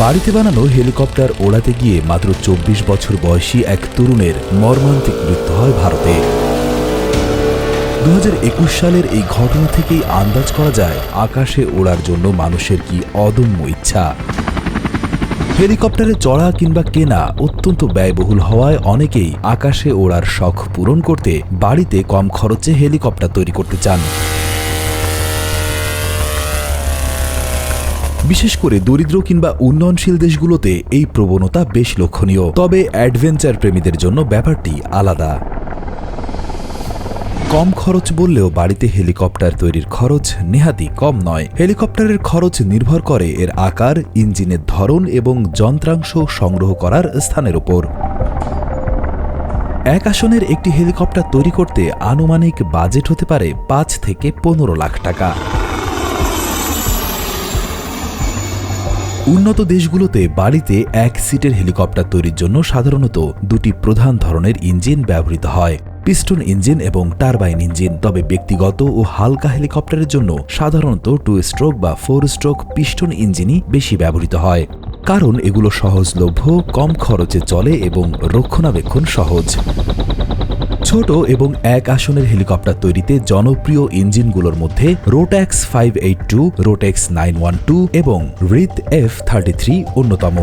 বাড়িতে বানানো হেলিকপ্টার ওড়াতে গিয়ে মাত্র চব্বিশ বছর বয়সী এক তরুণের মর্মান্তিক মৃত্যু হয় ভারতে। দু হাজার একুশ সালের এই ঘটনা থেকেই আন্দাজ করা যায় আকাশে ওড়ার জন্য মানুষের কি অদম্য ইচ্ছা। হেলিকপ্টারে চড়া কিংবা কেনা অত্যন্ত ব্যয়বহুল হওয়ায় অনেকেই আকাশে ওড়ার শখ পূরণ করতে বাড়িতে কম খরচে হেলিকপ্টার তৈরি করতে চান। বিশেষ করে দরিদ্র কিংবা উন্নয়নশীল দেশগুলোতে এই প্রবণতা বেশ লক্ষণীয়। তবে অ্যাডভেঞ্চার প্রেমীদের জন্য ব্যাপারটি আলাদা। কম খরচ বললেও বাড়িতে হেলিকপ্টার তৈরির খরচ নেহাতি কম নয়। হেলিকপ্টারের খরচ নির্ভর করে এর আকার, ইঞ্জিনের ধরন এবং যন্ত্রাংশ সংগ্রহ করার স্থানের উপর। এক আসনের একটি হেলিকপ্টার তৈরি করতে আনুমানিক বাজেট হতে পারে পাঁচ থেকে পনেরো লাখ টাকা। উন্নত দেশগুলোতে বাড়িতে এক সিটের হেলিকপ্টার তৈরির জন্য সাধারণত দুটি প্রধান ধরনের ইঞ্জিন ব্যবহৃত হয়। পিস্টন ইঞ্জিন এবং টারবাইন ইঞ্জিন, তবে ব্যক্তিগত ও হালকা হেলিকপ্টারের জন্য সাধারণত টু স্ট্রোক বা ফোর স্ট্রোক পিস্টন ইঞ্জিনই বেশি ব্যবহৃত হয়। কারণ এগুলো সহজলভ্য, কম খরচে চলে এবং রক্ষণাবেক্ষণ সহজ। ছোট এবং এক আসনের হেলিকপ্টার তৈরিতে জনপ্রিয় ইঞ্জিনগুলোর মধ্যে Rotax five eight two Rotax nine one two এবং রিথ এফ থার্টি থ্রি অন্যতম।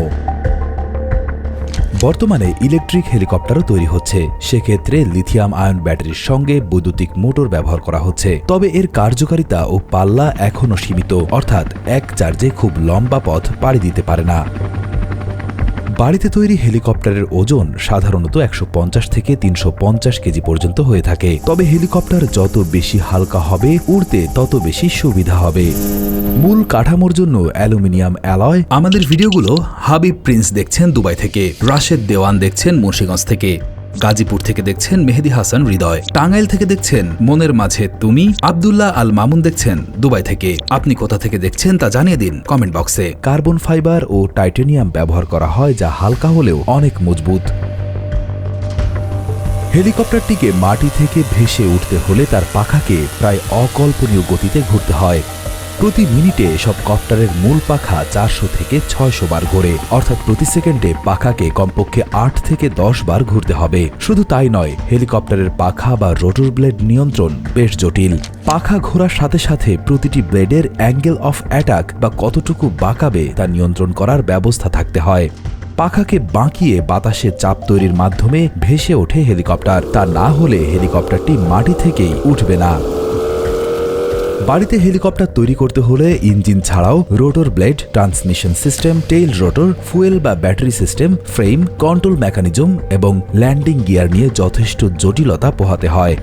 বর্তমানে ইলেকট্রিক হেলিকপ্টারও তৈরি হচ্ছে। সেক্ষেত্রে লিথিয়াম আয়ন ব্যাটারির সঙ্গে বৈদ্যুতিক মোটর ব্যবহার করা হচ্ছে। তবে এর কার্যকারিতা ও পাল্লা এখনও সীমিত। অর্থাৎ এক চার্জে খুব লম্বা পথ পাড়ি দিতে পারে না। বাড়িতে তৈরি হেলিকপ্টারের ওজন সাধারণত একশো পঞ্চাশ থেকে তিনশো পঞ্চাশ কেজি পর্যন্ত হয়ে থাকে। তবে হেলিকপ্টার যত বেশি হালকা হবে, উড়তে তত বেশি সুবিধা হবে। মূল কাঠামোর জন্য অ্যালুমিনিয়াম অ্যালয়। আমাদের ভিডিওগুলো হাবিব প্রিন্স দেখছেন দুবাই থেকে, রাশেদ দেওয়ান দেখছেন মুন্সিগঞ্জ থেকে। গাজীপুর থেকে দেখছেন মেহেদি হাসান হৃদয়। টাঙ্গাইল থেকে দেখছেন মনের মাঝে তুমি। আবদুল্লাহ আল মামুন দেখছেন দুবাই থেকে। আপনি কোথা থেকে দেখছেন তা জানিয়ে দিন কমেন্ট বক্সে। কার্বন ফাইবার ও টাইটেনিয়াম ব্যবহার করা হয় যা হালকা হলেও অনেক মজবুত। হেলিকপ্টারটিকে মাটি থেকে ভেসে উঠতে হলে তার পাখাকে প্রায় অকল্পনীয় গতিতে ঘুরতে হয়। প্রতি মিনিটে সব কপ্টারের মূল পাখা চারশো থেকে ছয়শো বার ঘোরে। অর্থাৎ প্রতি সেকেন্ডে পাখাকে কমপক্ষে আট থেকে দশ বার ঘুরতে হবে। শুধু তাই নয়, হেলিকপ্টারের পাখা বা রোটর ব্লেড নিয়ন্ত্রণ বেশ জটিল। পাখা ঘোরার সাথে সাথে প্রতিটি ব্লেডের অ্যাঙ্গেল অফ অ্যাটাক বা কতটুকু বাঁকাবে তা নিয়ন্ত্রণ করার ব্যবস্থা থাকতে হয়। পাখাকে বাঁকিয়ে বাতাসে চাপ তৈরির মাধ্যমে ভেসে ওঠে হেলিকপ্টার। তা না হলে হেলিকপ্টারটি মাটি থেকেই উঠবে না। বাড়িতে হেলিকপ্টার তৈরি করতে হলে ইঞ্জিন ছাড়াও rotor blade, transmission system, tail rotor, fuel বা battery system, frame, control mechanism এবং ল্যান্ডিং গিয়ার নিয়ে যথেষ্ট জটিলতা পোহাতে হয়।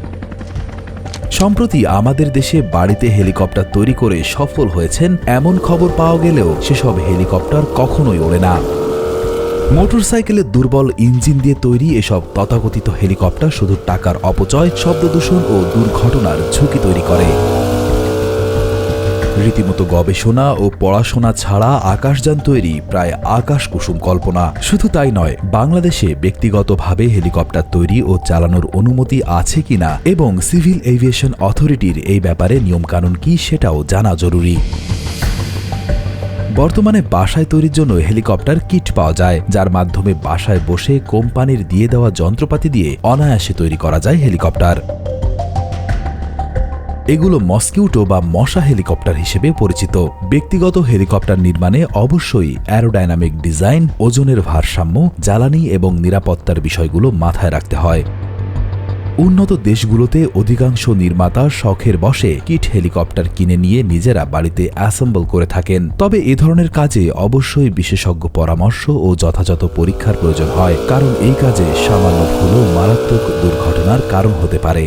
সম্প্রতি আমাদের দেশে বাড়িতে হেলিকপ্টার তৈরি করে সফল হয়েছেন, এমন খবর পাওয়া গেলেও সেসব হেলিকপ্টার কখনোই ওড়ে না। মোটরসাইকেলের দুর্বল ইঞ্জিন দিয়ে তৈরি এসব তথাকথিত হেলিকপ্টার শুধু টাকার অপচয়, শব্দদূষণ ও দুর্ঘটনার ঝুঁকি তৈরি করে। রীতিমতো গবেষণা ও পড়াশোনা ছাড়া আকাশযান তৈরি প্রায় আকাশ কুসুম কল্পনা। শুধু তাই নয়, বাংলাদেশে ব্যক্তিগতভাবে হেলিকপ্টার তৈরি ও চালানোর অনুমতি আছে কিনা এবং সিভিল এভিয়েশন অথরিটির এই ব্যাপারে নিয়মকানুন কি সেটাও জানা জরুরি। বর্তমানে বাসায় তৈরির জন্য হেলিকপ্টার কিট পাওয়া যায়, যার মাধ্যমে বাসায় বসে কোম্পানির দিয়ে দেওয়া যন্ত্রপাতি দিয়ে অনায়াসে তৈরি করা যায় হেলিকপ্টার। এগুলো মস্কিউটো বা মশা হেলিকপ্টার হিসেবে পরিচিত। ব্যক্তিগত হেলিকপ্টার নির্মাণে অবশ্যই অ্যারোডাইনামিক ডিজাইন, ওজনের ভারসাম্য, জ্বালানি এবং নিরাপত্তার বিষয়গুলো মাথায় রাখতে হয়। উন্নত দেশগুলোতে অধিকাংশ নির্মাতা শখের বসে কিট হেলিকপ্টার কিনে নিয়ে নিজেরা বাড়িতে অ্যাসেম্বল করে থাকেন। তবে এ ধরনের কাজে অবশ্যই বিশেষজ্ঞ পরামর্শ ও যথাযথ পরীক্ষার প্রয়োজন হয়, কারণ এই কাজে সামান্য ভুলও মারাত্মক দুর্ঘটনার কারণ হতে পারে।